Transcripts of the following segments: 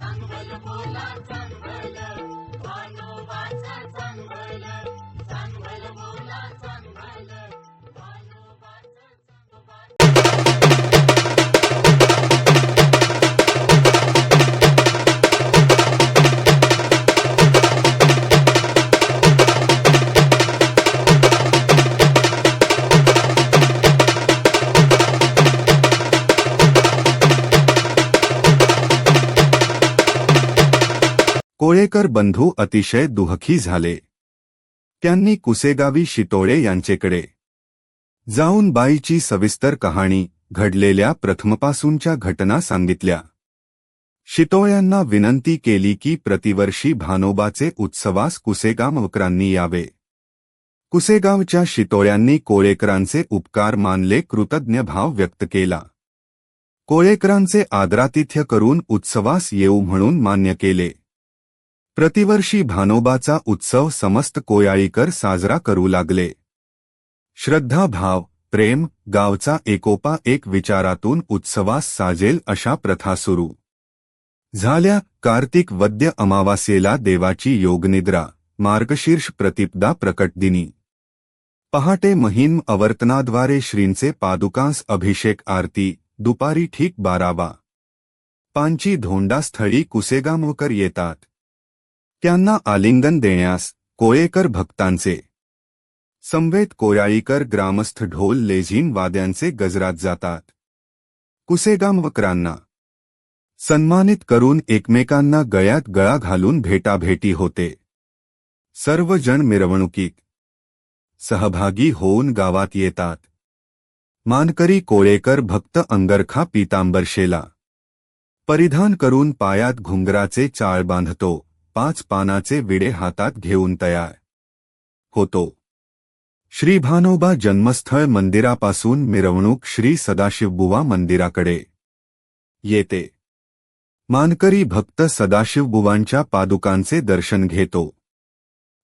चांगल बोला चांगल कोळेकर बंधू अतिशय दुःखी झाले. त्यांनी कुसेगावी शितोळे यांचेकडे जाऊन बाईची सविस्तर कहाणी घडलेल्या प्रथमपासूनच्या घटना सांगितल्या. शितोळ्यांना विनंती केली की प्रतिवर्षी भानोबाचे उत्सवास कुसेगावकरांनी यावे. कुसेगावच्या शितोळ्यांनी कोळेकरांचे उपकार मानले कृतज्ञ भाव व्यक्त केला. कोळेकरांचे आदरातिथ्य करून उत्सवास येऊ म्हणून मान्य केले. प्रतिवर्षी भानोबाचा उत्सव समस्त कोयाळीकर साजरा करू लागले. श्रद्धा भाव प्रेम गावचा एकोपा एक विचारातून उत्सवास साजेल अशा प्रथा सुरू. झाल्या कार्तिक वद्य अमावास्येला देवाची योगनिद्रा मार्गशीर्ष प्रतिपदा प्रकट दिनी पहाटे महिम अवर्तनाद्वारे श्रींचे पादुकांस अभिषेक आरती दुपारी ठीक बारावा. पांची धोंडास्थळी कुसेगामकर येतात. त्यांना आलिंगन देण्यास कोळेकर भक्तांचे. संवेद कोयाळीकर ग्रामस्थ ढोल लेझीम वाद्यांचे गजरात जातात. कुसेगामवकरांना. सन्मानित करून एकमेकांना गळ्यात गळा घालून भेटाभेटी होते. सर्वजण मिरवणुकीत. सहभागी होऊन गावात येतात. मानकरी कोळेकर भक्त अंगरखा पितांबरशेला. परिधान करून पायात घुंगराचे चाळ बांधतो. पाच पानाचे विडे हातात घेऊन तयार होतो. श्री भानोबा जन्मस्थळ मंदिरापासून मिरवणूक श्री सदाशिवबुवा मंदिराकडे येते. मानकरी भक्त सदाशिवबुवांच्या पादुकांचे दर्शन घेतो.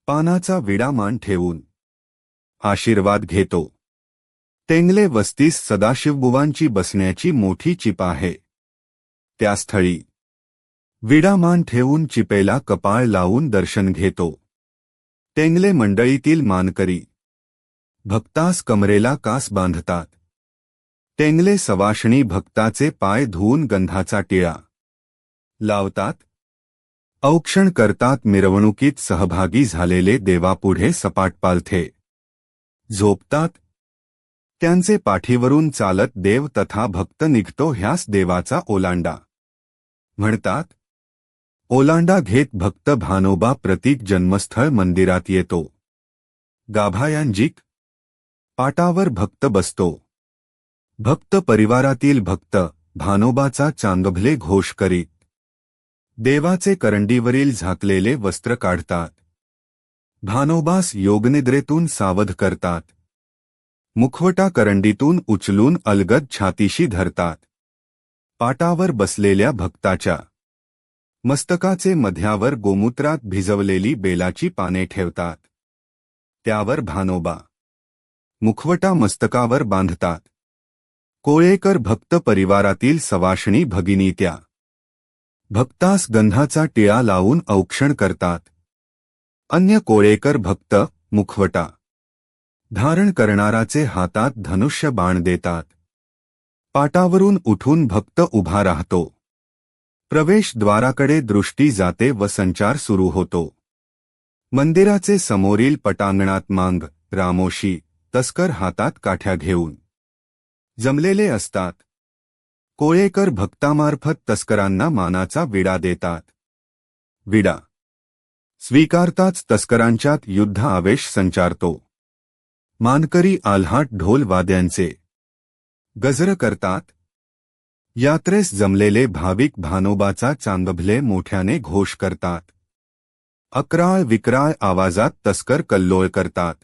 पानाचा विडा मान ठेवून आशीर्वाद घेतो. टेंगले वस्तीस सदाशिवबुवांची बसण्याची मोठी चिप आहे. त्या स्थळी विडामान ठेवून चिपेला कपाळ लावून दर्शन घेतो. टेंगले मंडळीतील मानकरी. भक्तास कमरेला कास बांधतात. टेंगले सवाशणी भक्ताचे पाय धुवून गंधाचा टिळा. लावतात. औक्षण करतात मिरवणुकीत सहभागी झालेले देवापुढे सपाट पालथे. झोपतात. त्यांचे पाठीवरून चालत देव तथा भक्त निघतो ह्यास देवाचा ओलांडा. म्हणतात ओलांडा घेत भक्त भानोबा प्रतीक जन्मस्थळ मंदिरात येतो. गाभायांजिक. पाटावर भक्त बसतो. भक्त परिवारातील भक्त भानोबाचा चांगभले घोष करीत. देवाचे करंडीवरील झाकलेले वस्त्र काढतात. भानोबास योगनिद्रेतून सावध करतात. मुखवटा करंडीतून उचलून अलगद छातीशी धरतात. पाटावर बसलेल्या भक्ताच्या मस्तकाचे मध्यावर गोमूत्रात भिजवलेली बेलाची पाने ठेवतात. त्यावर भानोबा. मुखवटा मस्तकावर बांधतात. कोळेकर भक्त परिवारातील सवाषणी भगिनी त्या. भक्तास गंधाचा टिळा लावून औक्षण करतात. अन्य कोळेकर भक्त मुखवटा. धारण करणाराचे हातात धनुष्य बाण देतात. पाटावरून उठून भक्त उभा राहतो. प्रवेशद्वाराकडे दृष्टी जाते व संचार सुरू होतो. मंदिराचे समोरील पटांगणात मांग रामोशी तस्कर हातात काठ्या घेऊन. जमलेले असतात. कोळेकर भक्तामार्फत तस्करांना मानाचा विडा देतात. विडा. स्वीकारताच तस्करांच्यात युद्ध आवेश संचारतो. मानकरी आल्हाट ढोल वाद्यांचे गजर करतात. यात्रेस जमलेले भाविक भानोबाचा चांदभले मोठ्याने घोष करतात. अकराळ विक्राळ आवाजात तस्कर कल्लोळ करतात.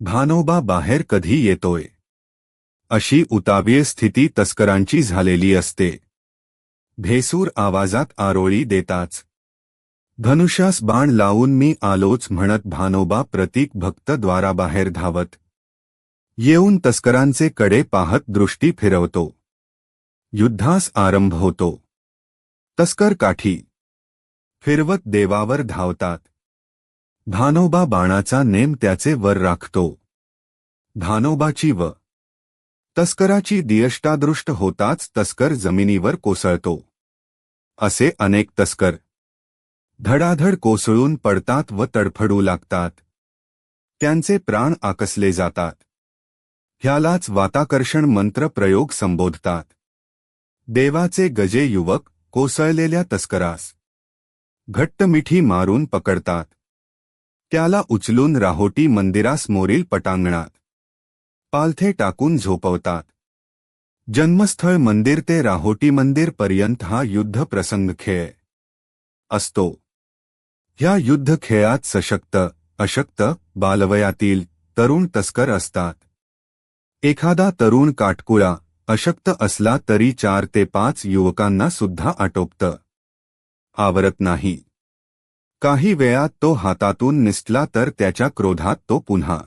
भानोबा बाहेर कधी येतोय? अशी उतावीय स्थिती तस्करांची झालेली असते. भेसूर आवाजात आरोळी देताच. धनुष्यास बाण लावून मी आलोच म्हणत भानोबा प्रतीक भक्त द्वाराबाहेर धावत. येऊन तस्करांचे कडे पाहत दृष्टी फिरवतो. युद्धास आरंभ होतो. तस्कर काठी. फिरवत देवावर धावतात. भानोबा बाणाचा नेम त्याचे वर राखतो. भानोबाची व. तस्कराची दियष्टादृष्ट होताच तस्कर जमिनीवर कोसळतो. असे अनेक तस्कर. धडाधड कोसळून पडतात व तडफडू लागतात. त्यांचे प्राण आकसले जातात. ह्यालाच वाताकर्षण मंत्र प्रयोग संबोधतात. देवाचे गजे युवक कोसळलेल्या तस्करास. घट्ट मिठी मारून पकडतात. त्याला उचलून राहोटी मंदिरासमोरील पटांगणात. पालथे टाकून झोपवतात. जन्मस्थळ मंदिर ते राहोटी मंदिर पर्यंत हा युद्ध प्रसंग खेळ असतो. ह्या युद्ध खेळात सशक्त अशक्त बालवयातील तरुण तस्कर असतात. एखादा तरुण काटकुळा अशक्त असला तरी चार ते पाच युवकांना सुद्धा आटोपतं. आवरत नाही. काही वेळात तो हातातून निसटला तर त्याच्या क्रोधात तो पुन्हा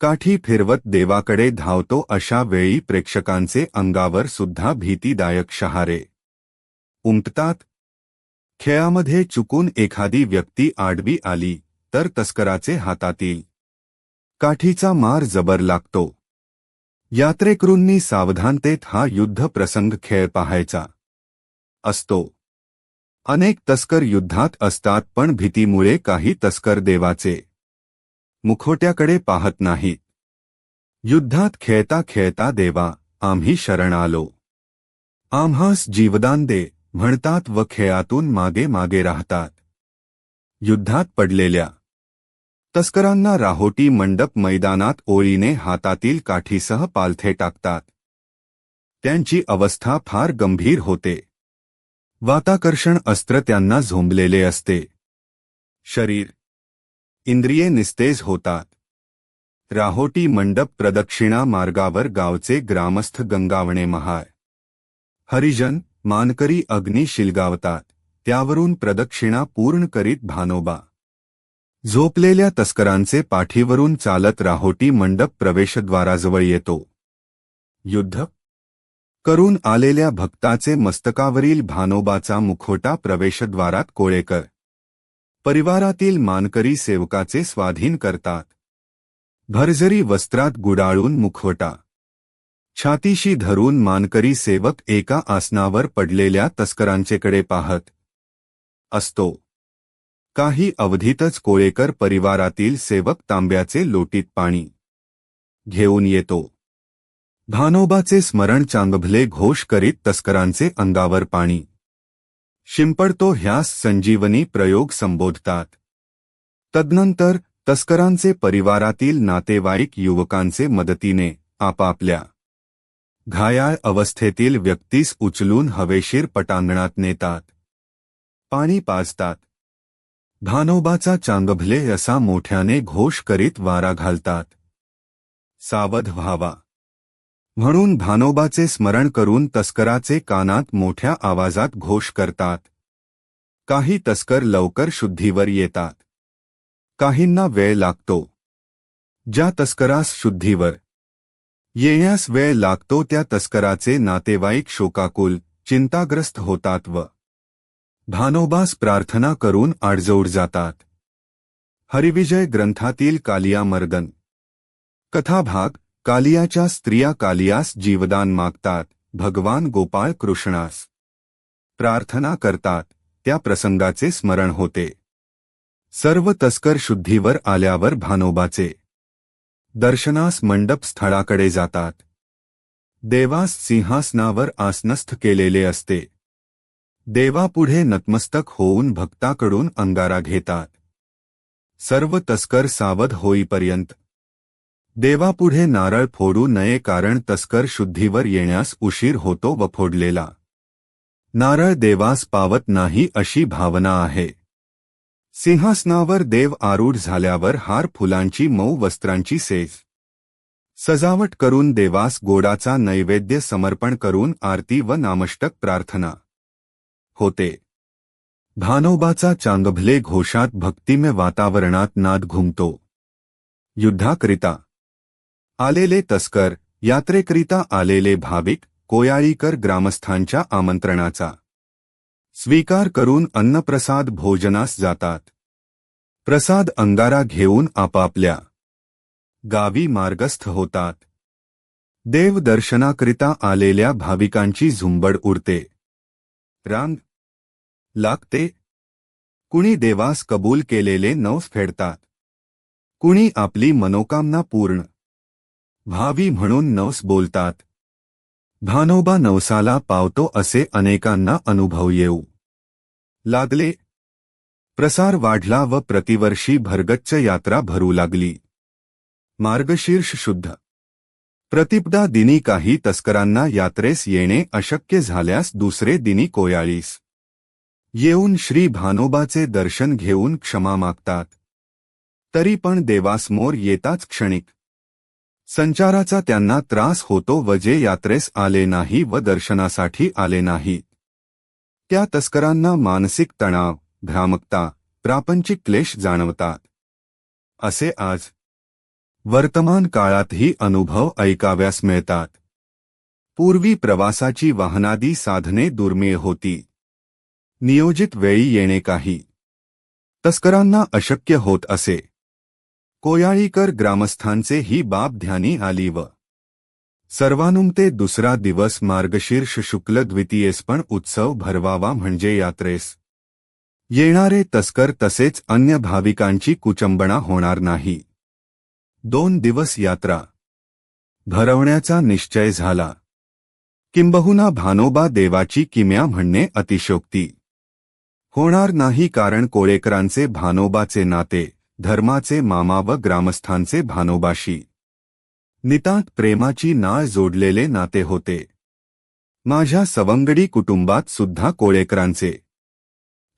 काठी फिरवत देवाकडे धावतो अशा वेळी प्रेक्षकांचे अंगावर सुद्धा भीतीदायक शहारे. उमटतात. खेळामध्ये चुकून एखादी व्यक्ती आडवी आली तर तस्कराचे हातातील काठीचा मार जबर लागतो. यात्रेकरूंनी सावधानतेत हा युद्ध प्रसंग खेळ पाहायचा. असतो. अनेक तस्कर युद्धात असतात पण भीतीमुळे काही तस्कर देवाचे मुखोट्याकडे पाहत नाहीत. युद्धात खेळता खेळता देवा आम्ही शरण आलो आम्हास जीवदान दे म्हणतात व खेळातून मागे मागे राहतात. युद्धात पडलेल्या तस्करांना राहोटी मंडप मैदानात ओळीने हातातील काठीसह पालथे टाकतात. त्यांची अवस्था फार गंभीर होते. वाताकर्षण अस्त्र त्यांना झोंबलेले असते. शरीर. इंद्रिये निस्तेज होतात. राहोटी मंडप प्रदक्षिणा मार्गावर गावचे ग्रामस्थ गंगावणे महाय हरिजन मानकरी अग्नी शिलगावतात. त्यावरून प्रदक्षिणा पूर्ण करीत भानोबा. झोपलेल्या तस्करांचे पाठीवरून चालत राहोटी मंडप प्रवेशद्वाराजवळ येतो. युद्ध? करून आलेल्या भक्ताचे मस्तकावरील भानोबाचा मुखोटा प्रवेशद्वारात कोळेकर परिवारातील मानकरी सेवकाचे स्वाधीन करतात. भरजरी वस्त्रात गुडाळून मुखवटा. छातीशी धरून मानकरी सेवक एका आसनावर पडलेल्या तस्करांचेकडे पाहत. असतो. काही अवधीतच कोळेकर परिवारातील सेवक तांब्याचे लोटीत पाणी घेऊन येतो. भानोबाचे स्मरण चांगभले घोष करीत तस्करांचे अंगावर पाणी. शिंपडतो ह्यास संजीवनी प्रयोग संबोधतात. तदनंतर तस्करांचे परिवारातील नातेवाईक युवकांचे मदतीने आपापल्या घायाळ अवस्थेतील व्यक्तीस उचलून हवेशीर पटांगणात नेतात. पाणी पाजतात. भानोबाचा चांगभले असा मोठ्याने घोष करीत वारा घालतात. सावध व्हावा. म्हणून भानोबाचे स्मरण करून तस्कराचे कानात मोठ्या आवाजात घोष करतात. काही तस्कर लवकर शुद्धीवर येतात. काहींना वेळ लागतो. ज्या तस्करास शुद्धीवर येण्यास वेळ लागतो त्या तस्कराचे नातेवाईक शोकाकुल चिंताग्रस्त होतात व भानोबास प्रार्थना करून आडजोड जातात. हरिविजय ग्रंथातील कालिया मर्दन. कथाभाग कालियाच्या स्त्रिया कालियास जीवदान मागतात भगवान गोपाळ कृष्णास. प्रार्थना करतात त्या प्रसंगाचे स्मरण होते. सर्व तस्कर शुद्धीवर आल्यावर भानोबाचे. दर्शनास मंडप स्थळाकडे जातात. देवास सिंहासनावर आसनस्थ केलेले असते. देवापुढे नतमस्तक होऊन भक्ताकडून अंगारा घेतात. सर्व तस्कर सावध होईपर्यंत. देवापुढे नारळ फोडू नये कारण तस्कर शुद्धीवर येण्यास उशीर होतो व फोडलेला. नारळ देवास पावत नाही अशी भावना आहे. सिंहासनावर देव आरूढ झाल्यावर हार फुलांची मऊ वस्त्रांची सेज सजावट करून देवास गोडाचा नैवेद्य समर्पण करून आरती व नामष्टक प्रार्थना. होते. भानोबाचा चांगभले घोषात भक्तिमय वातावरणात नाद घुमतो. युद्धाकरिता. आलेले तस्कर यात्रेकरिता आलेले भाविक कोयाळीकर ग्रामस्थांच्या आमंत्रणाचा. स्वीकार करून अन्नप्रसाद भोजनास जातात. प्रसाद अंगारा घेऊन आपापल्या. गावी मार्गस्थ होतात. देव दर्शनाकरिता आलेल्या भाविकांची झुंबड उरते. रांग लागते? कुणी देवास कबूल केलेले नवस फेडतात? कुणी आपली मनोकामना पूर्ण? व्हावी म्हणून नवस बोलतात. भानोबा नवसाला पावतो असे अनेकांना अनुभव येऊ. लागले. प्रसार वाढला व प्रतिवर्षी भरगच्च यात्रा भरू लागली. मार्गशीर्ष शुद्ध. प्रतिपदा दिनी काही तस्करांना यात्रेस येणे अशक्य झाल्यास दुसरे दिनी कोयाळीस. येऊन श्री भानोबाचे दर्शन घेऊन क्षमा मागतात. तरी पण देवासमोर येताच क्षणिक. संचाराचा त्यांना त्रास होतो व जे यात्रेस आले नाही व दर्शनासाठी आले नाही. त्या तस्करांना मानसिक तणाव भ्रामकता प्रापंचिक क्लेश जाणवतात. असे आज वर्तमान काळातही अनुभव ऐकाव्यास मिळतात. पूर्वी प्रवासाची वाहनादी साधने दुर्मिळ होती. नियोजित वेळी येणे काही. तस्करांना अशक्य होत असे. कोयाळीकर ग्रामस्थांचे ही बाब ध्यानी आली व. सर्वानुमते दुसरा दिवस मार्गशीर्ष शुक्ल द्वितीयेस पण उत्सव भरवावा म्हणजे यात्रेस. येणारे तस्कर तसेच अन्य भाविकांची कुचंबणा होणार नाही. दोन दिवस यात्रा. भरवण्याचा निश्चय झाला. किंबहुना भानोबा देवाची किम्या म्हणणे अतिशोक्ती होणार नाही कारण कोळेकरांचे भानोबाचे नाते धर्माचे मामा व ग्रामस्थांचे भानोबाशी. नितांत प्रेमाची नाळ जोडलेले नाते होते. माझ्या सवंगडी कुटुंबात सुद्धा कोळेकरांचे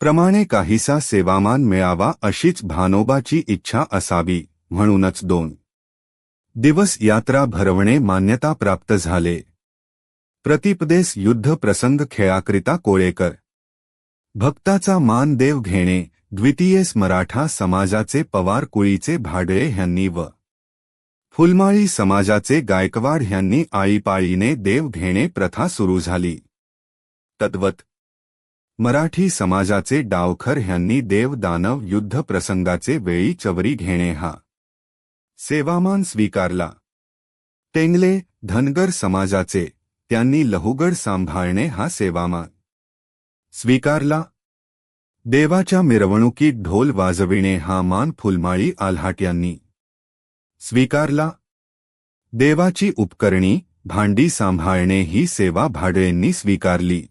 प्रमाणे काहीसा सेवामान मिळावा अशीच भानोबाची इच्छा असावी म्हणूनच दोन. दिवस यात्रा भरवणे मान्यता प्राप्त झाले. प्रतिपदेस युद्ध प्रसंग खेळाकरिता कोळेकर भक्ताचा मान देव घेणे द्वितीयस मराठा समाजाचे पवार कुळीचे भाडळे ह्यांनी व फुलमाळी समाजाचे गायकवाड ह्यांनी आळीपाळीने देव घेणे प्रथा सुरू झाली. तद्वत मराठी समाजाचे डावखर ह्यांनी देव दानव युद्ध प्रसंगाचे वेळी चवरी घेणे हा सेवामान स्वीकारला. टेंगले धनगर समाजाचे त्यांनी लहुगड सांभाळणे हा सेवामान स्वीकारला. देवाच्या मिरवणुकीत ढोल वाजविणे हा मान फुलमाळी आल्हाट यांनी स्वीकारला. देवाची उपकरणी भांडी सांभाळणे ही सेवा भाडळेंनी स्वीकारली.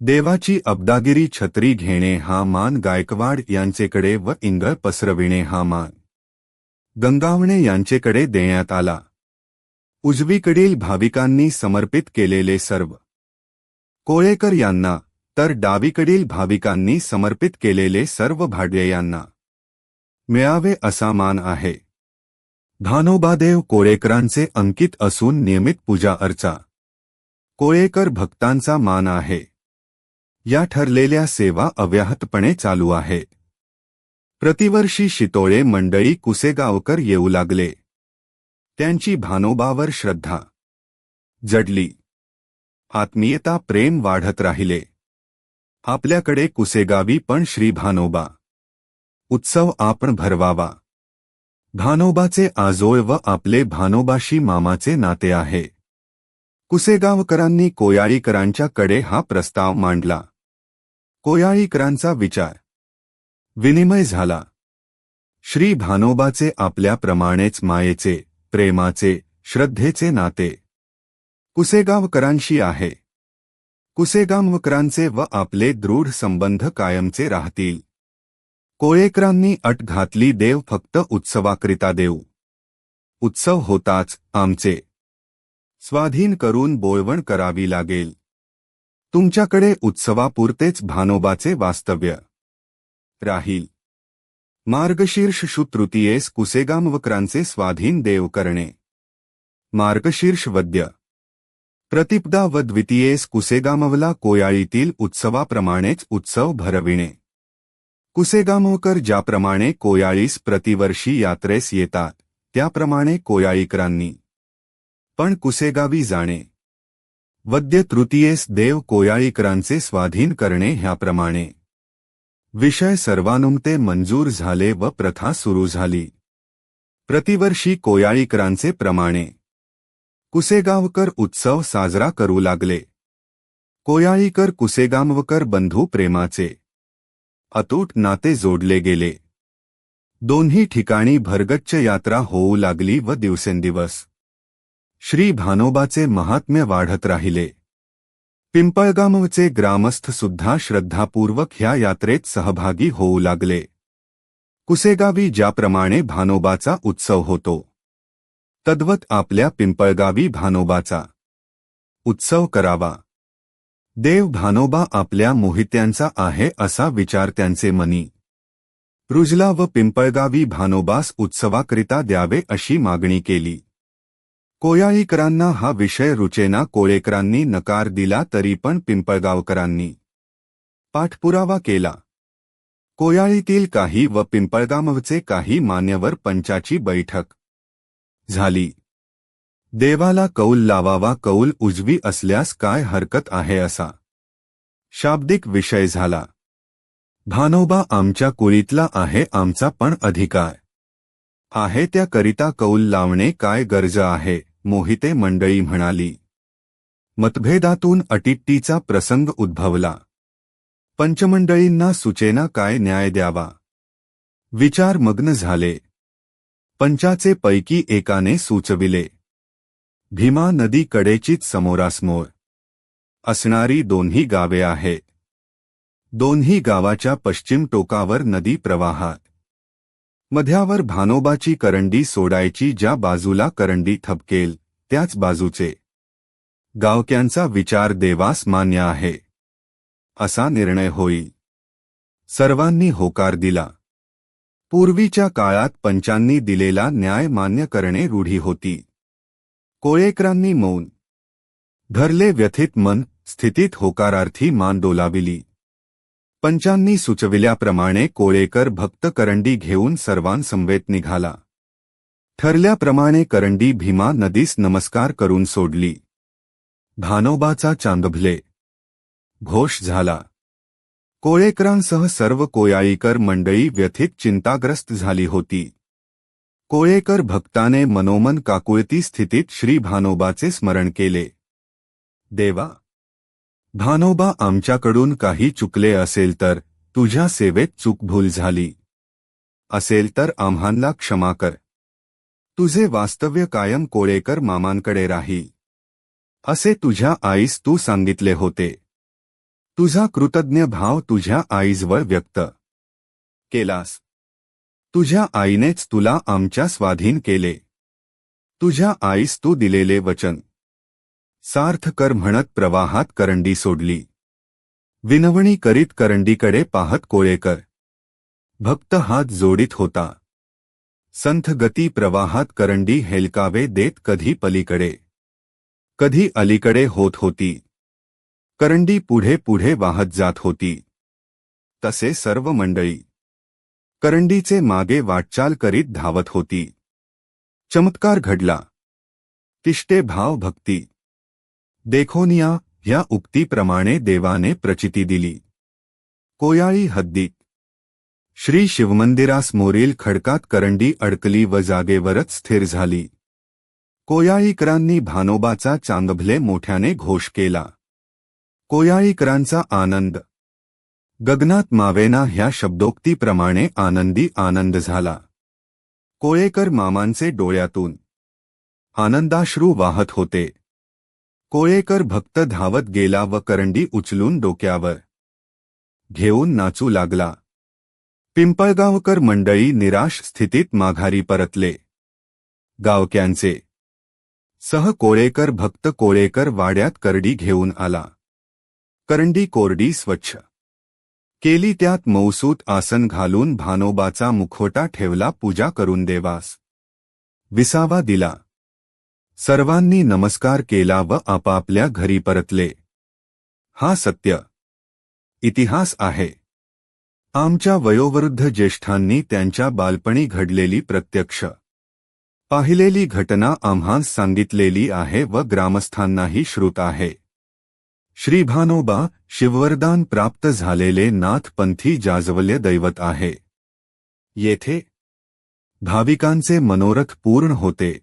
देवाची अब्दागिरी छत्री घेणे हा मान गायकवाड यांचेकडे व इंगळ पसरविणे हा मान. गंगावणे यांचेकडे देण्यात आला. उजवीकडील भाविकांनी समर्पित केलेले सर्व. कोळेकर यांना तर डावीकडील भाविकांनी समर्पित केलेले सर्व भाडेयांना मिळावे असा मान आहे. भानोबादेव कोळेकरांचे अंकित असून नियमित पूजा अर्चा कोळेकर भक्तांचा मान आहे. या ठरलेल्या सेवा अव्याहतपणे चालू आहे. प्रतिवर्षी शितोळे मंडळी कुसेगावकर येऊ लागले. त्यांची भानोबावर श्रद्धा जडली. आत्मीयता प्रेम वाढत राहिले. आपल्याकडे कुसेगावी पण श्री भानोबा. उत्सव आपण भरवावा. भानोबाचे आजोळ व आपले भानोबाशी मामाचे नाते आहे. कुसेगावकरांनी कोयाळीकरांच्या कडे हा प्रस्ताव मांडला. कोयाळीकरांचा विचार. विनिमय झाला. श्री भानोबाचे आपल्याप्रमाणेच मायेचे प्रेमाचे श्रद्धेचे नाते. कुसेगावकरांशी आहे. कुसेगामवकरांचे व आपले दृढ संबंध कायमचे राहतील. कोळेकरांनी अट घातली देव फक्त उत्सवाकरिता देऊ. उत्सव होताच आमचे. स्वाधीन करून बोळवण करावी लागेल. तुमच्याकडे उत्सवापुरतेच भानोबाचे वास्तव्य. राहील. मार्गशीर्ष शुतृतीयेस कुसेगामवकरांचे स्वाधीन देव करणे. मार्गशीर्ष वद्य. प्रतिपदा व द्वितीयेस कुसेगामवला कोयाळीतील उत्सवाप्रमाणेच उत्सव भरविणे. कुसेगामवकर ज्याप्रमाणे कोयाळीस प्रतिवर्षी यात्रेस येतात त्याप्रमाणे कोयाळीकरांनी. पण कुसेगावी जाणे. वद्य तृतीयेस देव कोयाळीकरांचे स्वाधीन करणे ह्याप्रमाणे. विषय सर्वानुमते मंजूर झाले व प्रथा सुरू झाली. प्रतिवर्षी कोयाळीकरांचे प्रमाणे. कुसेगावकर उत्सव साजरा करू लागले. कोयाळीकर कुसेगामवकर बंधू प्रेमाचे. अतूट नाते जोडले गेले. दोन्ही ठिकाणी भरगच्च यात्रा होऊ लागली व दिवसेंदिवस. श्री भानोबाचे महात्म्य वाढत राहिले. पिंपळगामचे ग्रामस्थ सुद्धा श्रद्धापूर्वक ह्या यात्रेत सहभागी होऊ लागले. कुसेगावी ज्याप्रमाणे भानोबाचा उत्सव होतो. तद्वत आपल्या पिंपळगावी भानोबाचा. उत्सव करावा. देव भानोबा आपल्या मोहित्यांचा आहे असा विचार त्यांचे मनी. रुजला व पिंपळगावी भानोबास उत्सवाकरिता द्यावे अशी मागणी केली. कोयाळीकरांना हा विषय रुचेना कोळेकरांनी नकार दिला तरी पण पिंपळगावकरांनी. पाठपुरावा केला. कोयाळीतील काही व पिंपळगामवचे काही मान्यवर पंचाची बैठक झाली. देवाला कौल लावावा कौल उजवी असल्यास काय हरकत आहे असा. शाब्दिक विषय झाला. भानोबा आमच्या कुळीतला आहे आमचा पण अधिकार. आहे त्याकरिता कौल लावणे काय गरज आहे मोहिते मंडळी म्हणाली. मतभेदातून अटिट्टीचा प्रसंग उद्भवला. पंचमंडळींना सुचेना काय न्याय द्यावा? विचार मग्न झाले. पंचाचे पैकी एकाने सुचविले. भीमा नदी कडेचीच समोरासमोर. असणारी दोन्ही गावे आहेत दोन्ही गावाच्या पश्चिम टोकावर नदी प्रवाहात. मध्यावर भानोबाची करंडी सोडायची ज्या बाजूला करंडी थपकेल त्याच बाजूचे. गावक्यांचा विचार देवास मान्य आहे. असा निर्णय होईल. सर्वांनी होकार दिला. पूर्वीच्या काळात पंचांनी दिलेला न्याय मान्य करणे रूढी होती. कोळेकरांनी मौन. धरले व्यथित मन स्थितीत होकारार्थी मान डोलाविली. पंचांनी सुचविल्याप्रमाणे कोळेकर भक्त करंडी घेऊन सर्वांसमवेत निघाला. ठरल्याप्रमाणे करंडी भीमा नदीस नमस्कार करून सोडली. भानोबाचा चांदभले. घोष झाला. कोळेकरांसह सर्व कोयाळीकर मंडळी व्यथित चिंताग्रस्त झाली होती. कोळेकर भक्ताने मनोमन काकुळती स्थितीत श्री भानोबाचे स्मरण केले. देवा भानोबा आमच्याकडून काही चुकले असेल तर तुझ्या सेवेत चूकभूल झाली. असेल तर आम्हांला क्षमा कर. तुझे वास्तव्य कायम कोळेकर मामांकडे राही असे तुझ्या आईस तू सांगितले होते. तुझा कृतज्ञ भाव तुझ्या आईजवर व्यक्त केलास. तुझ्या आईनेच तुला आमच्या स्वाधीन केले. तुझ्या आईस तू दिलेले वचन. सार्थ कर म्हणत प्रवाहात करंडी सोडली. विनवणी करीत करंडीकडे पाहत कोळेकर. भक्त हात जोडीत होता. संथ गती प्रवाहात करंडी हेलकावे देत कधी पलीकडे. कधी अलीकडे होत होती. करंडी पुढे पुढे वाहत जात होती. तसे सर्व मंडळी करंडीचे मागे वाटचाल करीत धावत होती. चमत्कार घडला. तिष्टे भाव भक्ती. देखोनिया ह्या उक्तीप्रमाणे देवाने प्रचिती दिली. कोयाळी हद्दीत श्री शिवमंदिरासमोरील खडकात करंडी अडकली व जागेवरच स्थिर झाली. कोयाळीकरांनी भानोबाचा चांगभले मोठ्याने घोष केला. कोयाळीकरांचा आनंद. गगनात मावेना ह्या शब्दोक्तीप्रमाणे आनंदी आनंद झाला. कोळेकर मामांचे डोळ्यातून. आनंदाश्रू वाहत होते. कोळेकर भक्त धावत गेला व करंडी उचलून डोक्यावर. घेऊन नाचू लागला. पिंपळगावकर मंडळी निराश स्थितीत माघारी परतले. गावक्यांचे. सह कोळेकर भक्त कोळेकर वाड्यात करडी घेऊन आला. करंडी कोरडी स्वच्छ. केली त्यात मौसूत आसन घालून भानोबाचा मुखवटा ठेवला पूजा करून देवास विसावा दिला. सर्वांनी नमस्कार केला व आपापल्या घरी परतले. हा सत्य. इतिहास आहे. आमच्या वयोवृद्ध ज्येष्ठांनी त्यांच्या बालपणी घडलेली प्रत्यक्ष. पाहिलेली घटना आम्हास सांगितलेली आहे व ग्रामस्थांनाही श्रुत आहे. श्री भानोबा शिववरदान प्राप्त झालेले नाथपंथी जाजवल्य दैवत आहे. येथे भाविकांचे मनोरथ पूर्ण होते.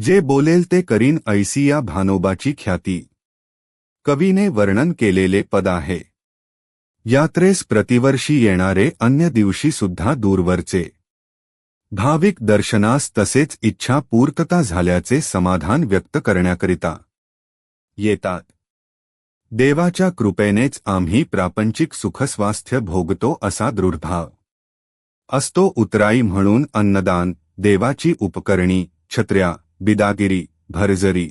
जे बोलेल ते करीन ऐसी या भानोबाची ख्याती. कवीने वर्णन केलेले पद आहे. यात्रेस प्रतिवर्षी येणारे अन्य दिवशी सुद्धा दूरवरचे. भाविक दर्शनास तसेच इच्छा पूर्तता झाल्याचे समाधान व्यक्त करण्याकरिता. येतात. देवाच्या कृपेनेच आम्ही प्रापंचिक सुखस्वास्थ्य भोगतो असा दृढभाव असतो उतराई म्हणून अन्नदान देवाची उपकरणी छत्र्या बिदागिरी भरजरी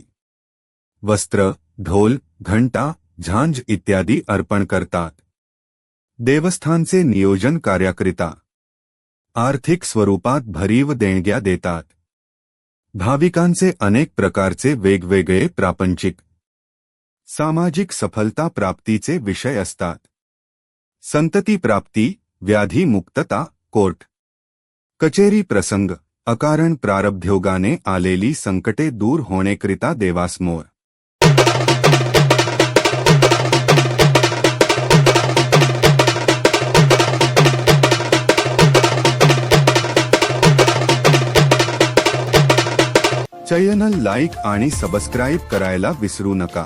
वस्त्र ढोल घंटा झांज इत्यादी अर्पण करतात. देवस्थानचे नियोजन कार्याकरिता आर्थिक स्वरूपात भरीव देणग्या देतात. भाविकांचे अनेक प्रकारचे वेगवेगळे प्रापंचिक सामाजिक सफलता प्राप्तीचे विषय असतात. संतती प्राप्ती व्याधी मुक्तता कोर्ट. कचेरी प्रसंग अकारण प्रारब्ध्योगाने आलेली संकटे दूर होणेकरिता देवासमोर. चॅनल लाईक आणि सबस्क्राईब करायला विसरू नका.